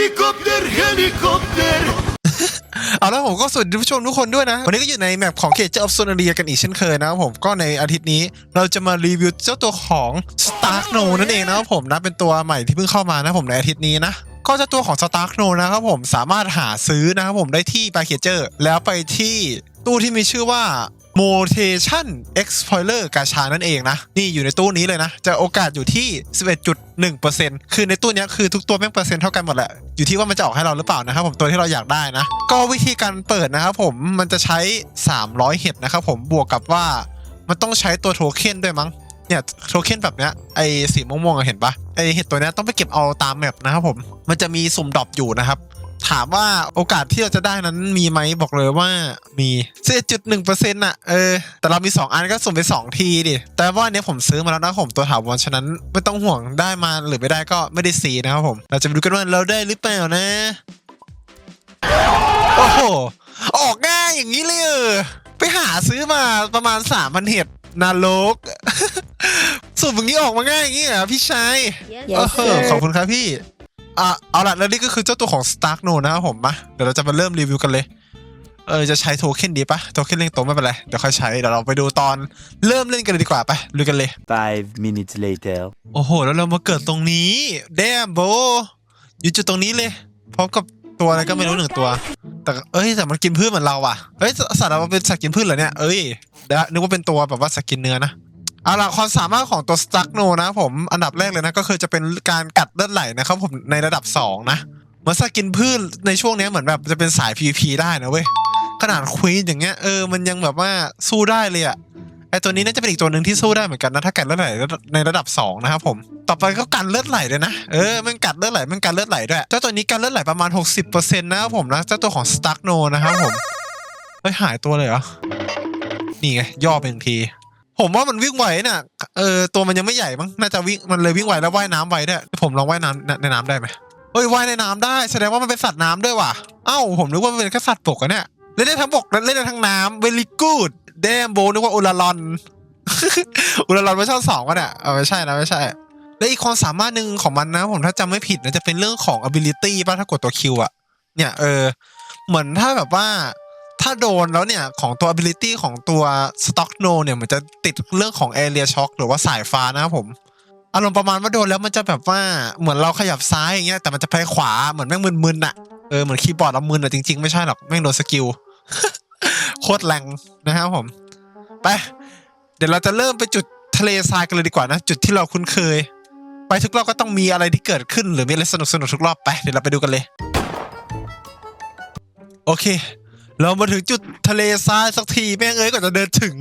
Helikopter, helikopter. เอาแล้วผมก็สวัสดีผู้ชมทุกคนด้วยนะ วันนี้ก็อยู่ในแมปของเขตเจ้าออฟโซนาเรียกันอีกเช่นเคยนะครับผมก็ในอาทิตย์นี้เราจะมารีวิวเจ้าตัวของ Stark No นั่นเองนะครับผมนะเป็นตัวใหม่ที่เพิ่งเข้ามานะผมในอาทิตย์นี้นะก็เจ้าตัวของ Stark No นะครับผมสามารถหาซื้อนะครับผมได้ที่ b a เ k เจอร์แล้วไปที่ตู้ที่มีชื่อว่า Motation Explorer กาชานั่นเองนะ นี่อยู่ในตู้นี้เลยนะ จะโอกาสอยู่ที่ 11.1%คือในตู้นี้คือทุกตัวแม่งเปอร์เซ็นต์เท่ากันหมดแหละ อยู่ที่ว่ามันจะออกให้เราหรือเปล่านะครับผมตัวที่เราอยากได้นะ ก็วิธีการเปิดนะครับผมมันจะใช้ 300 เห็ดนะครับผมบวกกับว่ามันต้องใช้ตัวโทเค็นด้วยมั้งเนี่ยโทเค็นแบบเนี้ยไอสีม่วงๆเห็นปะไอเห็ดตัวเนี้ยต้องไปเก็บเอาตามแมปนะครับผมมันจะมีสุ่มดรอปอยู่นะครับ ถามว่าโอกาสที่เราจะได้นั้นมีไหมบอกเลยว่ามี11.1%น่ะเออแต่เรามี 2 อันก็สุ่มไป 2 ทีดิ แต่ว่าอันเนี้ยผมซื้อมาแล้วนะผมตัวถาวรฉะนั้นไม่ต้องห่วงได้มาหรือไม่ได้ก็ไม่ได้ซีนะครับผม เราจะไปดูกันว่าเราได้หรือเปล่านะ โอ้โห ออกง่ายอย่างนี้เลยเออไปหาซื้อมาประมาณ3,000เห็ดนาโลกสุ่มอย่างนี้ออกมาง่ายอย่างนี้เหรอพี่ชาย Yes โอ้โห sir ขอบคุณครับพี่ อะเอาละแล้วนี่ก็คือเจ้าตัวของ Stark No นะครับผมมาเดี๋ยวเราจะมาเริ่มรีวิวกันเลย เออจะใช้โทเค็นดีปะโทเค็นเล่งโตวไม่เป็นไร เดี๋ยวค่อยใช้ เดี๋ยวเราไปดูตอนเริ่มเล่นกันเลยดีกว่าไปลุยกันเลย Five minutes later. โอ้โห แล้วเรามาเกิดตรงนี้แดมโบอยู่จุดตรงนี้เลยพร้อมกับตัวอะไรก็ไม่รู้หนึ่งตัว แต่เอ้ยแต่มันกินพืชเหมือนเราอะเอ้ยสัตว์เราเป็นสัตว์กินพืชเหรอเนี่ยเอ้ยเดี๋ยวนึกว่าเป็นตัวแบบว่าสัตว์กินเนื้อนะ เอาล่ะความสามารถของตัวสตั๊กโนนะผมอันดับแรกเลยนะก็คือจะเป็นการกัดเลือดไหลนะครับผมในระดับ 2 นะเหมือนสกินพืชในช่วงนี้เหมือนแบบจะเป็นสาย PVP ได้นะเว้ยขนาดควีนอย่างเงี้ยเออมันยังแบบว่าสู้ได้เลยอะไอตัวนี้น่าจะเป็นอีกตัวหนึ่งที่สู้ได้เหมือนกันนะถ้ากัดเลือดไหลในระดับ 2 นะครับผมต่อไปก็กันเลือดไหลเลยนะเออมันกัดเลือดไหลมันกันเลือดไหลด้วยเจ้าตัวนี้กันเลือดไหลประมาณ 60%นะครับผมนะเจ้าตัวของสตั๊กโนนะครับผมเฮ้ยหายตัวเลยเหรอนี่ไงย่อเป็นที ผมว่ามันวิ่งไหวน่ะ เออตัวมันยังไม่ใหญ่มั้ง น่าจะวิ่งมันเลยวิ่งไหวแล้วว่ายน้ำไหวด้วย ผมลองว่ายน้ำในนน้ำได้ไหมเฮ้ยว่ายในน้ำได้ แสดงว่ามันเป็นสัตว์น้ำด้วยว่ะ เอ้าผมนึกว่ามันเป็นแค่สัตว์บกอะเนี่ย เล่นได้ทั้งบกเล่นได้ทั้งน้ำเวลีกูดแดมโบนึกว่าอุลาลอน อุลาลอนไม่ชอบสองวะเนี่ยเออไม่ใช่นะไม่ใช่ และอีกความสามารถหนึ่งของมันนะ ผมถ้าจำไม่ผิดนะจะเป็นเรื่องของ ability ป่ะถ้ากดตัว Q อะเนี่ยเออ เหมือนถ้าแบบว่า ถ้าโดนแล้วเนี่ย ของตัว ability ของตัว stock no เนี่ย มันจะติดเรื่องของ area shock หรือว่าสายฟ้านะครับผมอารมณ์ประมาณว่าโดนแล้วมันจะแบบว่าเหมือนเราขยับซ้ายอย่างเงี้ยแต่มันจะไปขวาเหมือนแม่งมึนๆอะเออเหมือนคีย์บอร์ดเรามึนอะจริงๆ ไม่ใช่หรอกแม่งโดนสกิลโคตรแรงนะครับผม ไป เดี๋ยวเราจะเริ่มไปจุดทะเลทรายกันเลยดีกว่านะ จุดที่เราคุ้นเคย ไปทุกรอบก็ต้องมีอะไรที่เกิดขึ้น หรือมีอะไรสนุกสนุกๆทุกรอบไปเดี๋ยวเราไปดูกันเลย โอเค เรามาถึงจุดทะเลทรายสักทีแม่งเอ้ยกว่าจะเดินถึง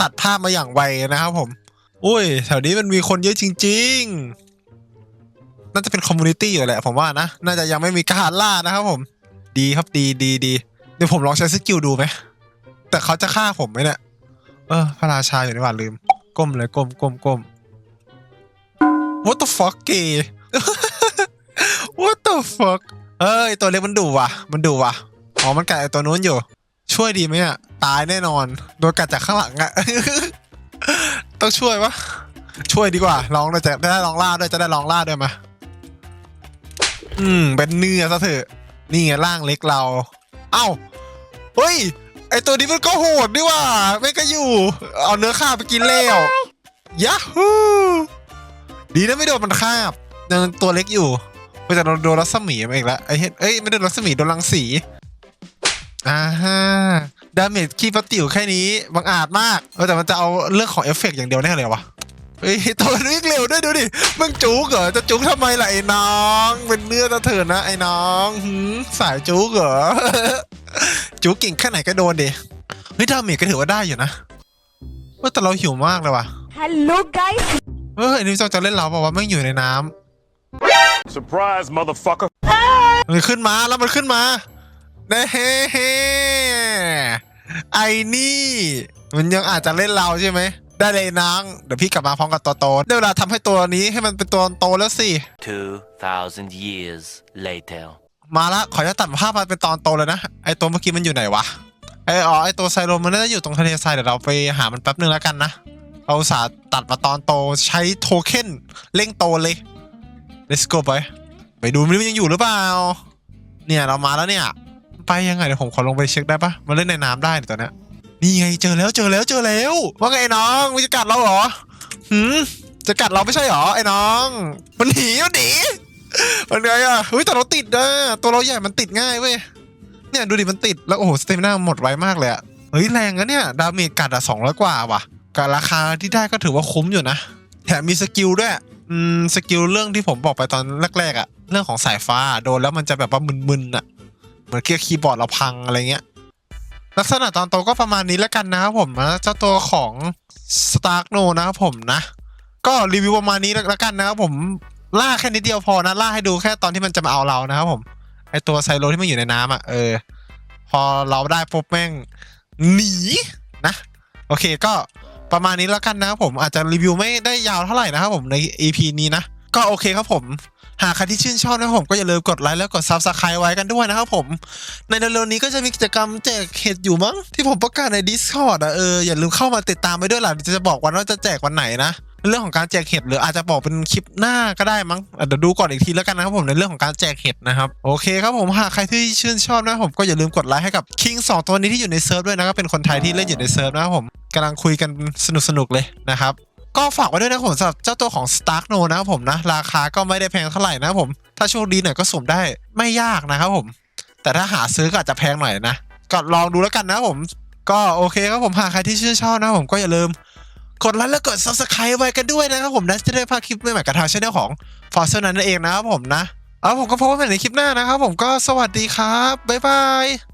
ตัดภาพมาอย่างไวนะครับผม อุ้ย แถวนี้มันมีคนเยอะจริง ๆ น่าจะเป็นคอมมูนิตี้อยู่แหละผมว่านะ น่าจะยังไม่มีการล่านะครับผม ดีครับดีดีดีเดี๋ยวผมลองใช้สกิลดูไหม แต่เขาจะฆ่าผมไหมเนี่ย เออ พระราชาอยู่ในหว่าลืม ก้มเลยก้มก้มก้ม What the fuck เก What the fuck เอ้ยตัวเล็กมันดุว่ะ มันดุว่ะ อ๋อมันกัดไอตัวนู้นอยู่ ช่วยดีไหมอะตายแน่นอน โดนกัดจากข้างหลังอะ ต้องช่วยวะช่วยดีกว่าลองเลยจะได้ลองล่าด้วยจะได้ลองล่าด้วยมาอืม เป็นเนื้อซะเถอะ นี่ไงร่างเล็กเรา เอ้า เฮ้ย ไอตัวนี้มันก็โหดดีว่าไม่ก็อยู่ เอาเนื้อข้าไปกินแล้วยาฮูดีนะไม่โดนมันคาบยังตัวเล็กอยู่ไม่แต่โดนโดนรัศมีมาอีกแล้วไอเห็นเอ้ยไม่โดนรัศมีโดนรังสี อ่าฮะดาเมจขี้ปะติ๋วแค่นี้บังอาจมากเออแต่มันจะเอาเรื่องของเอฟเฟกต์อย่างเดียวแน่เลยวะเฮ้ยตัวมันวิ่งเร็วด้วยดูดิมึงจุกเหรอจะจุกทำไมล่ะไอ้น้อง เป็นเนื้อตะเถินนะไอ้น้องหืมสายจุกเหรอ จุกเก่งแค่ไหนก็โดนดิเฮ้ยดาเมจก็ถือว่าได้อยู่นะเว่าแต่เราหิวมากเลยว่ะ Hello guys เออไอ้นี่จะเล่นเราบอกว่าไม่งอยู่ในน้ำ Surprise, motherfucker. มันขึ้นมาแล้วมันขึ้นมา เน่เฮ้เฮ้ไอ้นี่ มันยังอาจจะเล่นเราใช่ไหม ได้เลยนางเดี๋ยวพี่กลับมาพร้อมกับตัวโตได้เวลาทำให้ตัวนี้ให้มันเป็นตัวโตแล้วสิ Two thousand years later. มาละขอจะตัดภาพมาเป็นตอนโตเลยนะ ไอตัวเมื่อกี้มันอยู่ไหนวะ ไออ๋อไอตัวไซโลมันน่าจะอยู่ตรงทะเลทรายเดี๋ยวเราไปหามันแป๊บนึงแล้วกันนะเราอุตสาห์ตัดมาตอนโตใช้โทเค็นเร่งโตเลย let's go ไปไปดูมันยังอยู่หรือเปล่า เนี่ยเรามาแล้วเนี่ย ไปยังไงเดี๋ยวผมขอลงไปเช็คได้ปะมันเล่นในน้ำได้เนี่ยตอนนี้นี่ไงเจอแล้วเจอแล้วเจอแล้ว ว่าไงไอ้น้องมันจะกัดเราเหรอหืมจะกัดเราไม่ใช่เหรอไอ้น้อง มันหนีมันหนีมันไงอะเฮ้ยแต่เราติดนะตัวเราใหญ่มันติดง่ายเว้ยเนี่ยดูดิมันติดแล้วโอ้โหสเตมิน่าหมดไวมากเลยอะเฮ้ยแรงนะเนี่ยดาเมจกัดอะสองร้อยกว่าว่ะกับราคาที่ได้ก็ถือว่าคุ้มอยู่นะแถมมีสกิลด้วยอืมสกิลเรื่องที่ผมบอกไปตอนแรกๆอะเรื่องของสายฟ้าโดนแล้วมันจะแบบว่ามึนๆอะ เหมือนเกียร์คีย์บอร์ดเราพังอะไรเงี้ย ลักษณะตอนโตก็ประมาณนี้แล้วกันนะครับผมนะเจ้าตัวของ Stark No นะครับผมนะ ก็รีวิวประมาณนี้แล้วกันนะครับผมล่าแค่นิดเดียวพอนะล่าให้ดูแค่ตอนที่มันจะมาเอาเรานะครับผมไอตัวไซโลที่มันอยู่ในน้ำอะเออ พอเราได้ปุ๊บแม่งหนีนะ โอเคก็ประมาณนี้แล้วกันนะครับผมอาจจะรีวิวไม่ได้ยาวเท่าไหร่นะครับผมใน EP นี้นะ ก็โอเคครับผม หากใครที่ชื่นชอบนะครับผมก็อย่าลืมกดไลค์แล้วกด Subscribe ไว้กันด้วยนะครับผม ในเร็วๆนี้ก็จะมีกิจกรรมแจกเห็ดอยู่มั้งที่ผมประกาศใน Discord อะเอออย่าลืมเข้ามาติดตามไปด้วยล่ะจะบอกวันว่าจะแจกวันไหนนะเรื่องของการแจกเห็ดหรืออาจจะบอกเป็นคลิปหน้าก็ได้มั้งเดี๋ยวดูก่อนอีกทีแล้วกันนะครับผมในเรื่องของการแจกเห็ดนะครับโอเคครับผมหากใครที่ชื่นชอบนะผมก็อย่าลืมกดไลค์ให้กับคิงสองตัวนี้ที่อยู่ในเซิร์ฟด้วยนะก็เป็นคนไทยที่เล่นอยู่ในเซิร์ฟนะครับผมกำลังคุยกันสนุกๆเลยนะครับ ก็ฝากไว้ด้วยนะผมสำหรับเจ้าตัวของ Stark No นะครับผมนะ ราคาก็ไม่ได้แพงเท่าไหร่นะผม ถ้าโชคดีหน่อยก็สุ่มได้ไม่ยากนะครับผม แต่ถ้าหาซื้อก็อาจจะแพงหน่อยนะ ก็ลองดูแล้วกันนะผม ก็โอเคครับผมหากใครที่ชื่นชอบนะผมก็อย่าลืม กดไลค์และกด subscribe ไว้กันด้วยนะครับผมนะจะได้พาคลิปใหม่ๆกับทางช่องของ f o r z e นั่นเองนะครับผมนะ เอาผมก็พบกันใหม่ในคลิปหน้านะครับผมก็สวัสดีครับบ๊ายบาย